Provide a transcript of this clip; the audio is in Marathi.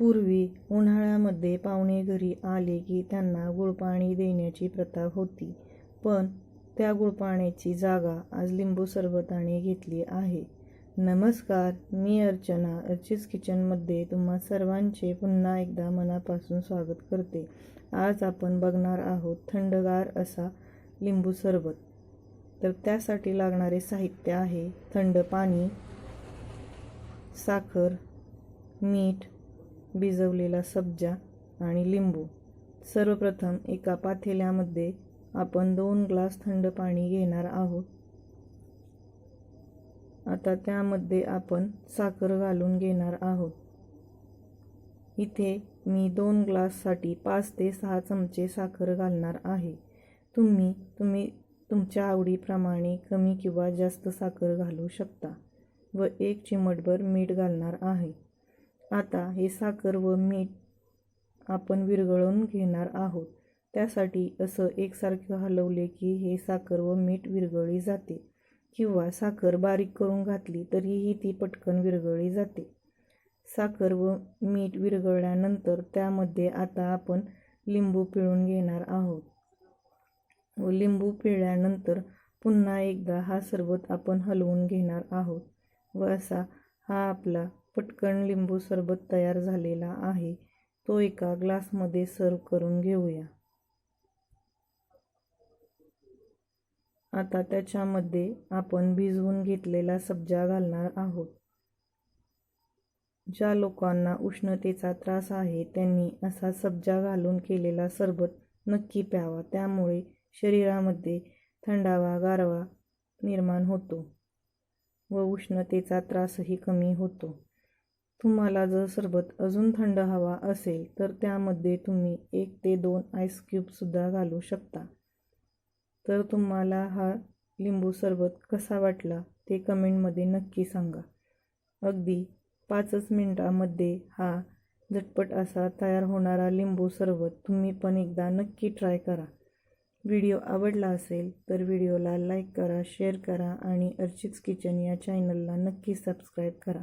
पूर्वी उन्हाळ्यामध्ये पाहुणे घरी आले की त्यांना गुळपाणी देण्याची प्रथा होती. पण त्या गुळपाण्याची जागा आज लिंबू सरबताने घेतली आहे. नमस्कार मी अर्चना. अर्चिस किचनमध्ये तुम्हा सर्वांचे पुन्हा एकदा मनापासून स्वागत करते. आज आपण बघणार आहोत थंडगार असा लिंबू सरबत. तर त्यासाठी लागणारे साहित्य आहे थंड पाणी साखर मीठ भिजवलेला सब्जा आणि लिंबू. सर्वप्रथम एका पातेल्यामध्ये आपण दोन ग्लास थंड पाणी घेणार आहोत. आता त्यामध्ये आपण साखर घालून घेणार आहोत. इथे मी दोन ग्लाससाठी पाच ते सहा चमचे साखर घालणार आहे. तुम्ही तुम्ही तुमच्या आवडीप्रमाणे कमी किंवा जास्त साखर घालू शकता व एक चिमटभर मीठ घालणार आहे. आता हे साखर व मीठ आपण विरघळून घेणार आहोत. त्यासाठी असं एकसारखं हलवले की हे साखर व मीठ विरघळली जाते. किंवा साखर बारीक करून घातली तरीही ती पटकन विरघळली जाते. साखर व मीठ विरघळल्यानंतर त्यामध्ये आता आपण लिंबू पिळून घेणार आहोत. व लिंबू पिळल्यानंतर पुन्हा एकदा हा सरबत आपण हलवून घेणार आहोत. व असा हा आपला पटकन लिंबू सरबत तयार झालेला आहे. तो एका ग्लासमध्ये सर्व करून घेऊया. आता त्याच्यामध्ये आपण भिजवून घेतलेला सब्जा घालणार आहोत. ज्या लोकांना उष्णतेचा त्रास आहे त्यांनी असा सब्जा घालून केलेला सरबत नक्की प्यावा. त्यामुळे शरीरामध्ये थंडावा गारवा निर्माण होतो व उष्णतेचा त्रासही कमी होतो. तुम्हाला जर सरबत अजून थंड हवा असेल तर त्यामध्ये तुम्ही एक ते दोन आईस क्यूबसुद्धा घालू शकता. तर तुम्हाला हा लिंबू सरबत कसा वाटला ते कमेंटमध्ये नक्की सांगा. अगदी पाचच मिनटामध्ये हा झटपट असा तयार होणारा लिंबू सरबत तुम्ही पण एकदा नक्की ट्राय करा. व्हिडिओ आवडला असेल तर व्हिडिओला लाईक करा शेअर करा आणि अर्चित किचन या चॅनलला नक्की सबस्क्राईब करा.